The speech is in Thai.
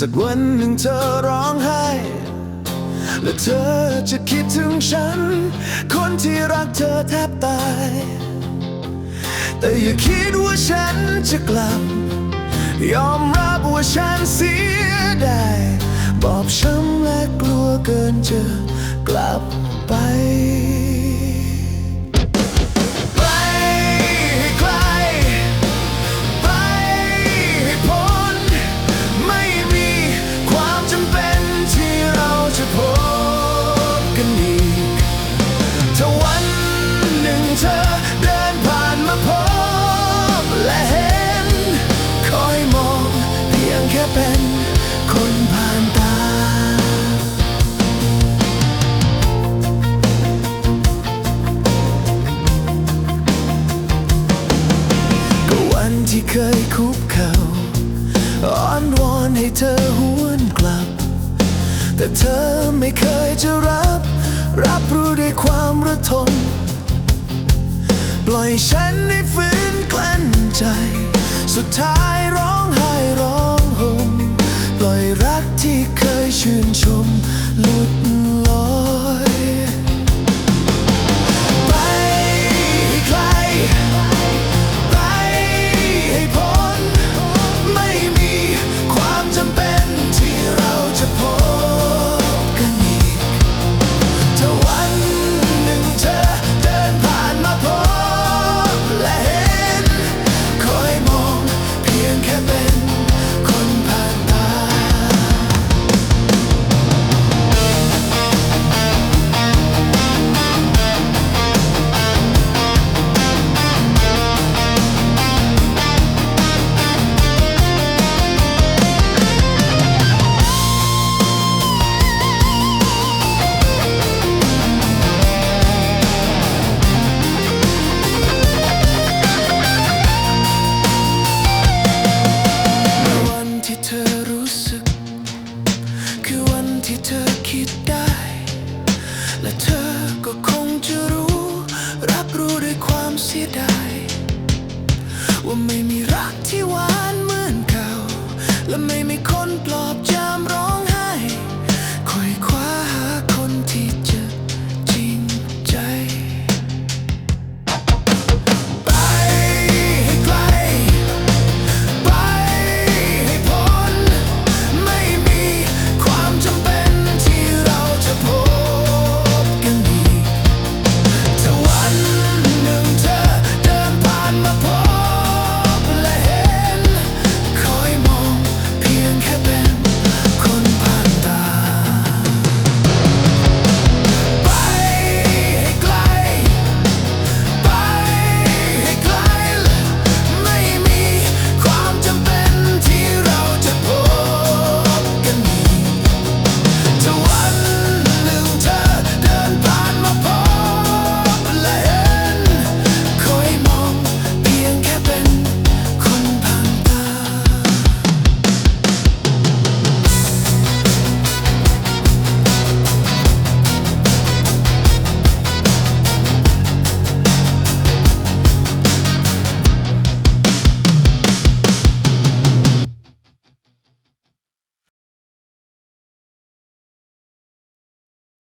สักวันหนึ่งเธอร้องไห้ และเธอจะคิดถึงฉัน คนที่รักเธอแทบตาย แต่อย่าคิดว่าฉันจะกลับ ยอมรับว่าฉันเสียดายบอบช้ำและกลัวเกินจะกลับไป ให้เธอหวนกลับ แต่เธอไม่เคยจะรับ รับรู้ด้วยความระทมปล่อยฉันให้ฝืนกลั้นใจ สุดท้ายร้องไห้ คิดได้ และเธอก็คงจะรู้ รับรู้ด้วยความเสียดาย ว่าไม่มีรักที่หวานเหมือนเก่า และไม่มีคนปลอบ